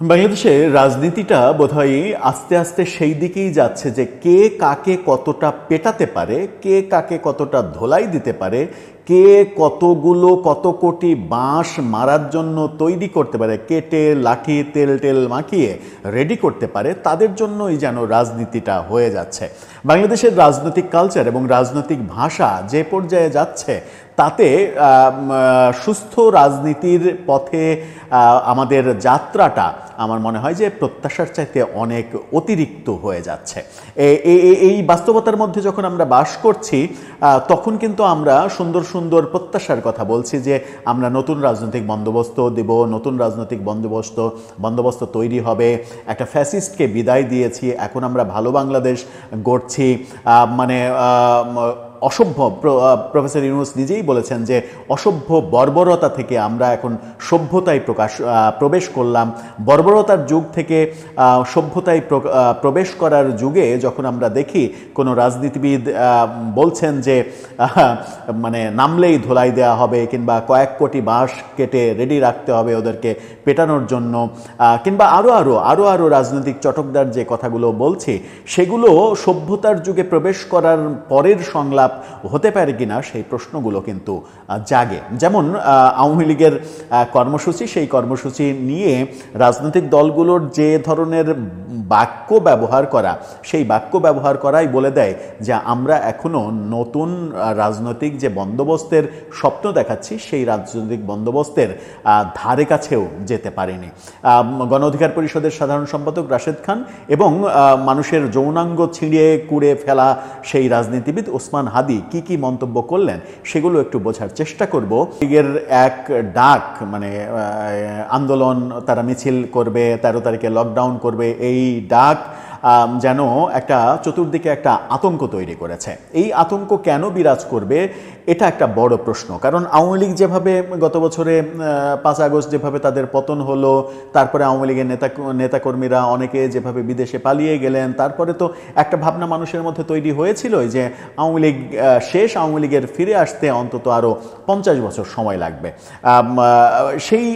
বাংলাদেশে রাজনীতিটা বোধহয় আস্তে আস্তে সেই দিকেই যাচ্ছে যে কে কাকে কতটা পেটাতে পারে, কে কাকে কতটা ধোলাই দিতে পারে কে কতগুলো কত কোটি বাঁশ মারার জন্য তৈরি করতে পারে? কেটে, লাঠি, তেল, টেল মাখিয়ে রেডি করতে পারে? তাদের জন্যই যেন রাজনীতিটা হয়ে যাচ্ছে। বাংলাদেশের রাজনৈতিক কালচার এবং রাজনৈতিক ভাষা যে পর্যায়ে যাচ্ছে, তাতে সুস্থ রাজনীতির পথে আমাদের যাত্রাটা আমার মনে হয় যে প্রত্যাশার চাইতে অনেক অতিরিক্ত হয়ে যাচ্ছে। এই বাস্তবতার মধ্যে যখন আমরা বাস করছি তখন কিন্তু আমরা সুন্দর সুন্দর প্রত্যাশার কথা বলছি যে আমরা নতুন রাজনৈতিক বন্দোবস্ত দেব, নতুন রাজনৈতিক বন্দোবস্ত বন্দোবস্ত তৈরি হবে। একটা ফ্যাসিস্টকে বিদায় দিয়েছি, এখন আমরা ভালো বাংলাদেশ গড়ছি। মানে অসভ্য প্রফেসর ইউনুস নিজেই বলেছেন যে অসভ্য বর্বরতা থেকে আমরা এখন সভ্যতায় প্রকাশ প্রবেশ করলাম। বর্বরতার যুগ থেকে সভ্যতায় প্রবেশ করার যুগে যখন আমরা দেখি, কোনো রাজনীতিবিদ বলছেন যে মানে নামলেই ধোলাই দেওয়া হবে কিংবা কয়েক কোটি বাঁশ কেটে রেডি রাখতে হবে ওদেরকে পেটানোর জন্য কিংবা আরও আরও আরও আরও রাজনৈতিক চটকদার যে কথাগুলো বলছি, সেগুলো সভ্যতার যুগে প্রবেশ করার পরের সংলাপ হতে পারে কিনা সেই প্রশ্নগুলো কিন্তু জাগে। যেমন আওয়ামী লীগের কর্মসূচি, সেই কর্মসূচি নিয়ে রাজনৈতিক দলগুলোর যে ধরনের বাক্য ব্যবহার করা, সেই বাক্য ব্যবহার করাই বলে দেয় যে আমরা এখনও নতুন রাজনৈতিক যে বন্দোবস্তের স্বপ্ন দেখাচ্ছি, সেই রাজনৈতিক বন্দোবস্তের ধারে কাছেও যেতে পারেনি। গণ অধিকার পরিষদের সাধারণ সম্পাদক রাশেদ খান এবং মানুষের যৌনাঙ্গ ছিঁড়ে কুড়ে ফেলা সেই রাজনীতিবিদ ওসমান হাদি কি কি মন্তব্য করলেন, সেগুলো একটু বোঝার চেষ্টা করব। লীগের এক ডাক মানে আন্দোলন তারা মিছিল করবে, তেরো তারিখে লকডাউন করবে, এই ডাক আম, যেন একটা চতুর্দিকে একটা আতঙ্ক তৈরি করেছে। এই আতঙ্ক কেন বিরাজ করবে? এটা একটা বড় প্রশ্ন। কারণ আওয়ামী লীগ যেভাবে গত বছরে পাঁচ আগস্ট যেভাবে তাদের পতন হলো, তারপরে আওয়ামী লীগের নেতা, নেতাকর্মীরা অনেকে যেভাবে বিদেশে পালিয়ে গেলেন, তারপরে তো একটা ভাবনা মানুষের মধ্যে তৈরি হয়েছিল যে আওয়ামী লীগ শেষ আওয়ামী লীগের ফিরে আসতে অন্তত আরও পঞ্চাশ বছর সময় লাগবে। সেই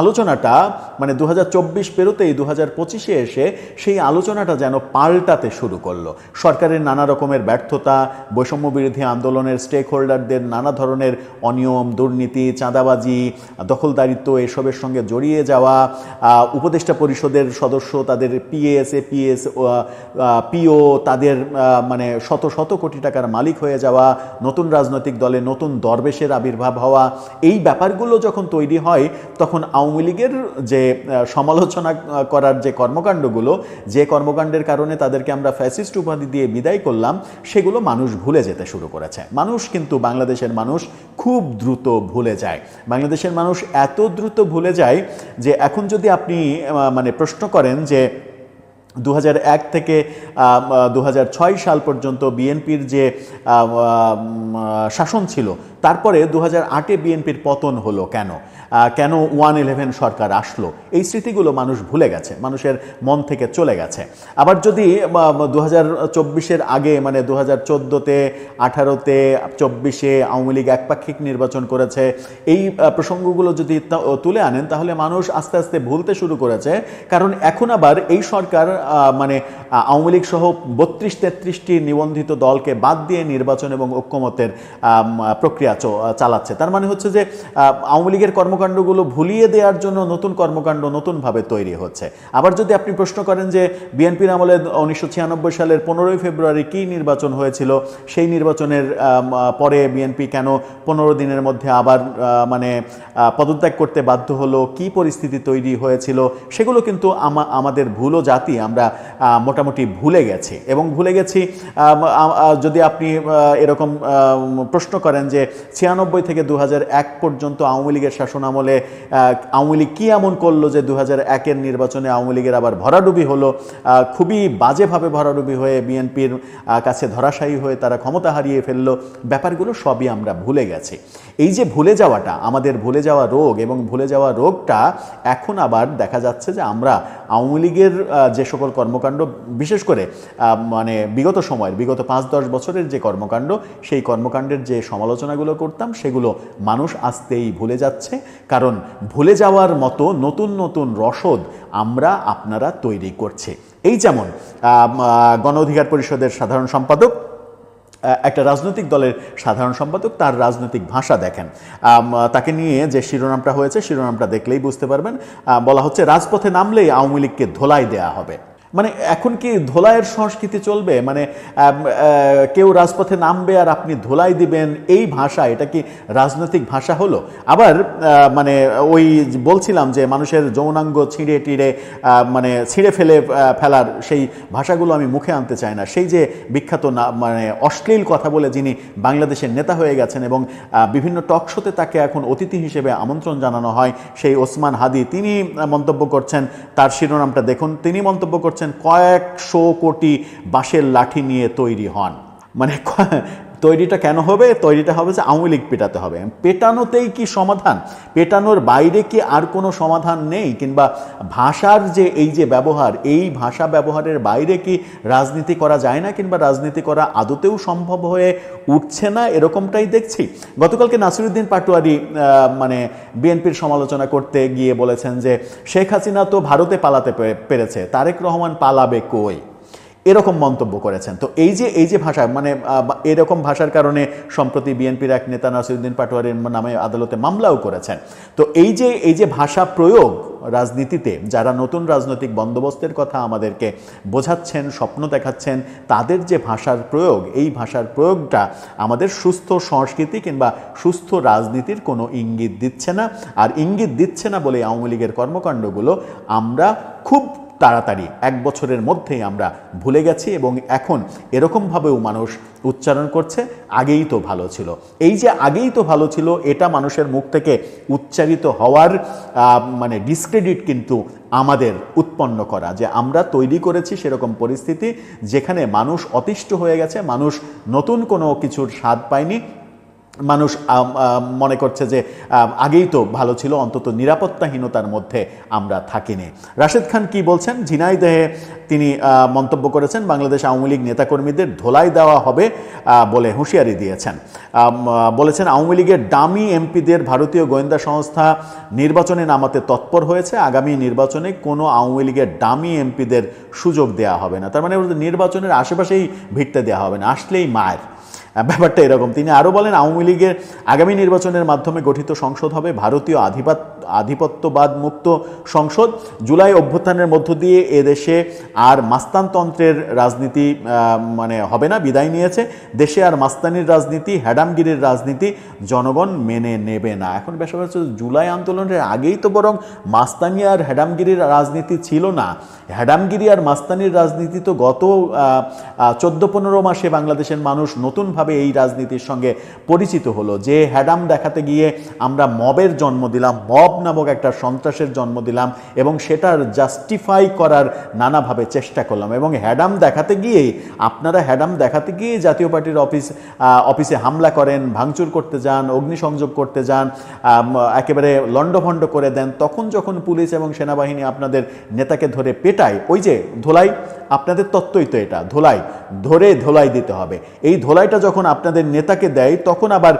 আলোচনাটা মানে দু হাজার চব্বিশ পেরোতেই দু হাজার পঁচিশে এসে সেই আলোচনাটা যেন পাল্টাতে শুরু করল। সরকারের নানা রকমের ব্যর্থতা বৈষম্য বিরোধী আন্দোলনের স্টেক হোল্ডারদের নানা ধরনের অনিয়ম, দুর্নীতি, চাঁদাবাজি, দখলদারিত্ব এসবের সঙ্গে জড়িয়ে যাওয়া উপদেষ্টা পরিষদের সদস্য, তাদের পিএস এপিএস পিও তাদের মানে শত শত কোটি টাকার মালিক হয়ে যাওয়া, নতুন রাজনৈতিক দলে নতুন দরবেশের আবির্ভাব হওয়া, এই ব্যাপারগুলো যখন তৈরি হয়, তখন আওয়ামী লীগের যে সমালোচনা করার যে কর্মকাণ্ডগুলো যে কর্মকাণ্ডের কারণে তাদেরকে আমরা ফ্যাসিস্ট উপাধি দিয়ে বিদায় করলাম, সেগুলো মানুষ ভুলে যেতে শুরু করেছে। মানুষ কিন্তু বাংলাদেশের মানুষ খুব দ্রুত ভুলে যায়। বাংলাদেশের মানুষ এত দ্রুত ভুলে যায় যে এখন যদি আপনি মানে প্রশ্ন করেন যে দু এক থেকে দু হাজার ছয় সাল পর্যন্ত বিএনপির যে শাসন ছিল তারপরে দু হাজার আটে বিএনপির পতন হলো কেন? কেন ওয়ান ইলেভেন সরকার আসলো? এই স্মৃতিগুলো মানুষ ভুলে গেছে মানুষের মন থেকে চলে গেছে। আবার যদি দু হাজার চব্বিশের আগে মানে দু হাজার চোদ্দোতে আঠারোতে চব্বিশে আওয়ামী লীগ একপাক্ষিক নির্বাচন করেছে এই প্রসঙ্গগুলো যদি তুলে আনেন তাহলে মানুষ আস্তে আস্তে ভুলতে শুরু করেছে। কারণ এখন আবার এই সরকার মানে আওয়ামী লীগ সহ বত্রিশ তেত্রিশটি নিবন্ধিত দলকে বাদ দিয়ে নির্বাচন এবং ঐক্যমতের আম, প্রক্রিয়া চালাচ্ছে। তার মানে হচ্ছে যে আওয়ামী লীগের কর্মকাণ্ডগুলো ভুলিয়ে দেওয়ার জন্য নতুন কর্মকাণ্ড নতুনভাবে তৈরি হচ্ছে। আবার যদি আপনি প্রশ্ন করেন যে, বিএনপির আমলে উনিশশো ছিয়ানব্বই সালের পনেরোই ফেব্রুয়ারি কী নির্বাচন হয়েছিল, সেই নির্বাচনের পরে বিএনপি কেন পনেরো দিনের মধ্যে আবার মানে পদত্যাগ করতে বাধ্য হলো, কি পরিস্থিতি তৈরি হয়েছিল, সেগুলো কিন্তু আমা- আমাদের ভুলো জাতি আমরা মোটামুটি ভুলে গেছি। এবং ভুলে গেছি যদি আপনি এরকম প্রশ্ন করেন যে ছিয়ানব্বই থেকে দু এক পর্যন্ত আওয়ামী লীগের শাসন আমলে আহ, আওয়ামী লীগ কী এমন করল যে দু হাজার একের নির্বাচনে আওয়ামী লীগের আবার ভরাডুবি হলো? খুবই বাজেভাবে ভরাডুবি হয়ে বিএনপির কাছে ধরাশায়ী হয়ে তারা ক্ষমতা হারিয়ে ফেলল। ব্যাপারগুলো সবই আমরা ভুলে গেছি। এই যে ভুলে যাওয়াটা আমাদের ভুলে যাওয়া রোগ এবং ভুলে যাওয়া রোগটা এখন আবার দেখা যাচ্ছে যে আমরা আওয়ামী লীগের যে সকল কর্মকাণ্ড, বিশেষ করে মানে বিগত সময়ের, বিগত পাঁচ দশ বছরের যে কর্মকাণ্ড, সেই কর্মকাণ্ডের যে সমালোচনাগুলো করতাম, সেগুলো মানুষ আসতেই ভুলে যাচ্ছে। কারণ ভুলে যাওয়ার মতো নতুন নতুন রসদ আমরা আপনারা তৈরি করছি। এই যেমন গণ অধিকার পরিষদের সাধারণ সম্পাদক একটা রাজনৈতিক দলের সাধারণ সম্পাদক তার রাজনৈতিক ভাষা দেখেন। তাকে নিয়ে যে শিরোনামটা হয়েছে, শিরোনামটা দেখলেই বুঝতে পারবেন। বলা হচ্ছে, রাজপথে নামলেই আওয়ামী লীগকে ধোলাই দেয়া হবে। মানে এখন কি ধোলাইয়ের সংস্কৃতি চলবে? মানে কেউ রাজপথে নামবে আর আপনি ধোলাই দিবেন, এই ভাষা, এটা কি রাজনৈতিক ভাষা হলো? আবার মানে ওই বলছিলাম যে মানুষের যৌনাঙ্গ ছিঁড়ে টিড়ে মানে ছিঁড়ে ফেলে ফেলার সেই ভাষাগুলো আমি মুখে আনতে চাই না। সেই যে বিখ্যাত না মানে অশ্লীল কথা বলে যিনি বাংলাদেশের নেতা হয়ে গেছেন এবং বিভিন্ন টক শোতে তাকে এখন অতিথি হিসেবে আমন্ত্রণ জানানো হয়, সেই ওসমান হাদি, তিনি মন্তব্য করছেন, তার শিরোনামটা দেখুন। তিনি মন্তব্য করছেন কয়েকশো কোটি বাঁশের লাঠি নিয়ে তৈরি হন। মানে তৈরিটা কেন হবে? তৈরিটা হবে যে আওয়ামী লীগ পেটাতে হবে। পেটানোতেই কি সমাধান? পেটানোর বাইরে কি আর কোনো সমাধান নেই? কিংবা ভাষার যে এই যে ব্যবহার, এই ভাষা ব্যবহারের বাইরে কি রাজনীতি করা যায় না? কিংবা রাজনীতি করা আদতেও সম্ভব হয়ে উঠছে না? এরকমটাই দেখছি। গতকালকে নাসিরুদ্দিন পাটোয়ারি মানে বিএনপির সমালোচনা করতে গিয়ে বলেছেন যে, শেখ হাসিনা তো ভারতে পালাতে পেরেছে। তারেক রহমান পালাবে কই? এরকম মন্তব্য করেছেন। তো এই যে এই যে ভাষা মানে এরকম ভাষার কারণে সম্প্রতি বিএনপির এক নেতা নাসিরুদ্দিন পাটোয়ারির নামে আদালতে মামলাও করেছেন। তো এই যে এই যে ভাষা প্রয়োগ রাজনীতিতে, যারা নতুন রাজনৈতিক বন্দোবস্তের কথা আমাদেরকে বোঝাচ্ছেন, স্বপ্ন দেখাচ্ছেন, তাদের যে ভাষার প্রয়োগ, এই ভাষার প্রয়োগটা আমাদের সুস্থ সংস্কৃতি কিংবা সুস্থ রাজনীতির কোনো ইঙ্গিত দিচ্ছে না। আর ইঙ্গিত দিচ্ছে না বলে আওয়ামী লীগের কর্মকাণ্ডগুলো আমরা খুব তাড়াতাড়ি। এক বছরের মধ্যেই আমরা ভুলে গেছি এবং এখন এরকমভাবেও মানুষ উচ্চারণ করছে, আগেই তো ভালো ছিল। এই যে আগেই তো ভালো ছিল, এটা মানুষের মুখ থেকে উচ্চারিত হওয়ার মানে ডিসক্রেডিট কিন্তু আমাদের উৎপন্ন করা, যে আমরা তৈরি করেছি সেরকম পরিস্থিতি যেখানে মানুষ অতিষ্ঠ হয়ে গেছে, মানুষ নতুন কোনো কিছুর স্বাদ পায়নি মানুষ মনে করছে যে আগেই তো ভালো ছিল, অন্তত নিরাপত্তাহীনতার মধ্যে আমরা থাকিনি। রাশেদ খান কি বলছেন? ঝিনাইদহে তিনি মন্তব্য করেছেন, বাংলাদেশ আওয়ামী লীগ নেতাকর্মীদের ধোলাই দেওয়া হবে বলে হুঁশিয়ারি দিয়েছেন। বলেছেন, আওয়ামী লীগের দামি এমপিদের ভারতীয় গোয়েন্দা সংস্থা নির্বাচনে নামাতে তৎপর হয়েছে। আগামী নির্বাচনে কোনো আওয়ামী লীগের দামি এমপিদের সুযোগ দেওয়া হবে না। তার মানে নির্বাচনের আশেপাশেই ভিড়তে দেওয়া হবে না। আসলেই মায়ের। ব্যাপারটা এরকম। তিনি আরও বলেন, আওয়ামী লীগের আগামী নির্বাচনের মাধ্যমে গঠিত সংসদ হবে ভারতীয় আধিপাত আধিপত্যবাদ মুক্ত সংসদ। জুলাই অভ্যুত্থানের মধ্য দিয়ে এদেশে আর মাস্তানতন্ত্রের রাজনীতি মানে হবে না, বিদায় নিয়েছে। দেশে আর মাস্তানির রাজনীতি হ্যাডামগিরির রাজনীতি জনগণ মেনে নেবে না। এখন বিষয় হচ্ছে, জুলাই আন্দোলনের আগেই তো বরং মাস্তানি আর হ্যাডামগিরির রাজনীতি ছিল না। হ্যাডামগিরি আর মাস্তানির রাজনীতি তো গত চোদ্দ পনেরো মাসে বাংলাদেশের মানুষ নতুনভাবে এই রাজনীতির সঙ্গে পরিচিত হলো। যে হ্যাডাম দেখাতে গিয়ে আমরা মবের জন্ম দিলাম, মব নামক একটা সন্ত্রাসের জন্ম দিলাম এবং সেটার জাস্টিফাই করার নানাভাবে চেষ্টা করলাম এবং হ্যাডাম দেখাতে গিয়েই, আপনারা হ্যাডাম দেখাতে গিয়ে জাতীয় পার্টির অফিস অফিসে হামলা করেন, ভাঙচুর করতে যান, অগ্নিসংযোগ করতে যান একেবারে লণ্ডভণ্ড করে দেন, তখন যখন পুলিশ এবং সেনাবাহিনী আপনাদের নেতাকে ধরে পেটায়, ওই যে ধোলাই, আপনাদের তত্ত্বই তো এটা, ধোলাই, ধরে ধোলাই দিতে হবে। এই ধোলাইটা যখন আপনাদের নেতাকে দেয়, তখন আবার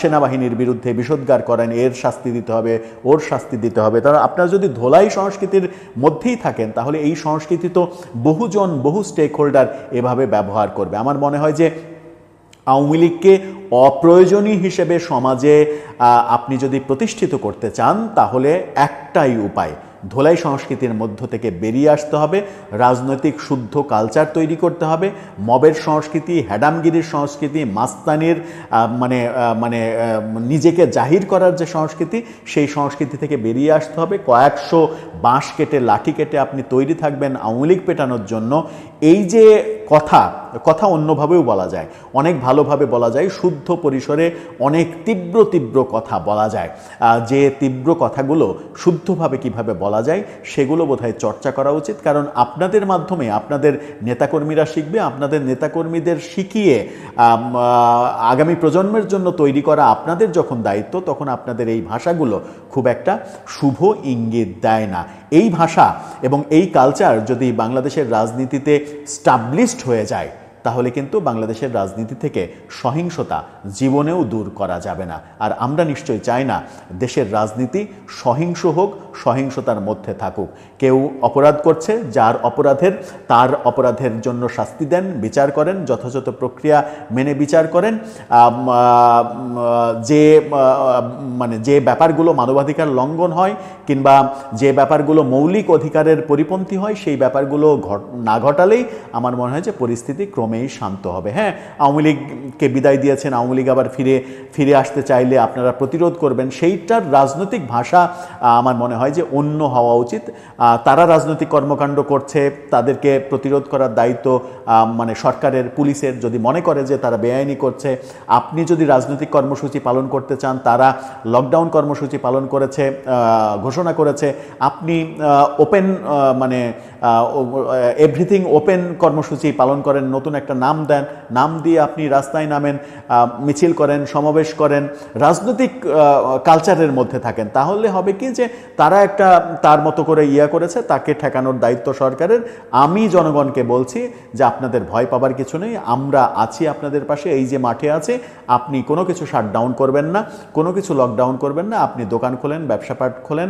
সেনাবাহিনীর বিরুদ্ধে বিষোদ্গার করেন, এর শাস্তি দিতে হবে ওর শাস্তি দিতে হবে। তারা আপনারা যদি ধোলাই সংস্কৃতির মধ্যেই থাকেন, তাহলে এই সংস্কৃতি তো বহুজন, বহু স্টেক হোল্ডার এভাবে ব্যবহার করবে। আমার মনে হয় যে আওয়ামী লীগকে অপ্রয়োজনীয় হিসেবে সমাজে আপনি যদি প্রতিষ্ঠিত করতে চান, তাহলে একটাই উপায় ধোলাই সংস্কৃতির মধ্য থেকে বেরিয়ে আসতে হবে, রাজনৈতিক শুদ্ধ কালচার তৈরি করতে হবে, মবের সংস্কৃতি হ্যাডামগিরির সংস্কৃতি, মাস্তানির মানে মানে নিজেকে জাহির করার যে সংস্কৃতি, সেই সংস্কৃতি থেকে বেরিয়ে আসতে হবে। কয়েকশো বাঁশ কেটে, লাঠি কেটে আপনি তৈরি থাকবেন আওয়ামী লীগ পেটানোর জন্য। এই যে কথা কথা অন্যভাবেও বলা যায়। অনেক ভালোভাবে বলা যায়, শুদ্ধ পরিসরে অনেক তীব্র তীব্র কথা বলা যায়। যে তীব্র কথাগুলো শুদ্ধভাবে কীভাবে বলা যায়, সেগুলো বোধহয় চর্চা করা উচিত। কারণ আপনাদের মাধ্যমে আপনাদের নেতাকর্মীরা শিখবে, আপনাদের নেতাকর্মীদের শিখিয়ে আগামী প্রজন্মের জন্য তৈরি করা আপনাদের যখন দায়িত্ব, তখন আপনাদের এই ভাষাগুলো খুব একটা শুভ ইঙ্গিত দেয় না। এই ভাষা এবং এই কালচার যদি বাংলাদেশের রাজনীতিতে স্টাবলিশড হয়ে যায়, তাহলে কিন্তু বাংলাদেশের রাজনীতি থেকে সহিংসতা জীবনেও দূর করা যাবে না। আর আমরা নিশ্চয়ই চাই না দেশের রাজনীতি সহিংস হোক সহিংসতার মধ্যে থাকুক। কেউ অপরাধ করছে, যার অপরাধের, তার অপরাধের জন্য শাস্তি দেন, বিচার করেন, যথাযথ প্রক্রিয়া মেনে বিচার করেন। যে মানে যে ব্যাপারগুলো মানবাধিকার লঙ্ঘন হয় কিংবা যে ব্যাপারগুলো মৌলিক অধিকারের পরিপন্থী হয়, সেই ব্যাপারগুলো না ঘটালেই আমার মনে হয় যে পরিস্থিতি ক্রমেই শান্ত হবে। হ্যাঁ আওয়ামী লীগকে বিদায় দিয়েছেন, আওয়ামী লীগ আবার ফিরে ফিরে আসতে চাইলে আপনারা প্রতিরোধ করবেন, সেইটার রাজনৈতিক ভাষা আমার মনে হয় যে অন্য হওয়া উচিত। তারা রাজনৈতিক কর্মকাণ্ড করছে, তাদেরকে প্রতিরোধ করার দায়িত্ব মানে সরকারের, পুলিশের যদি মনে করে যে তারা বেআইনি করছে, আপনি যদি রাজনৈতিক কর্মসূচি পালন করতে চান, তারা লকডাউন কর্মসূচি পালন করেছে ঘোষণা করেছে, আপনি ওপেন মানে এভরিথিং ওপেন কর্মসূচি পালন করেন, নতুন একটা নাম দেন, নাম দিয়ে আপনি রাস্তায় নামেন মিছিল করেন, সমাবেশ করেন, রাজনৈতিক কালচারের মধ্যে থাকেন, তাহলে হবে কি যে তারা একটা তার মতো করে ইয়া করেছে, তাকে ঠেকানোর দায়িত্ব সরকারের। আমি জনগণকে বলছি যে আপনাদের ভয় পাবার কিছু নেই, আমরা আছি আপনাদের পাশে, এই যে মাঠে আছে, আপনি কোনো কিছু শাটডাউন করবেন না, কোনো কিছু লকডাউন করবেন না, আপনি দোকান খোলেন, ব্যবসা পাট খোলেন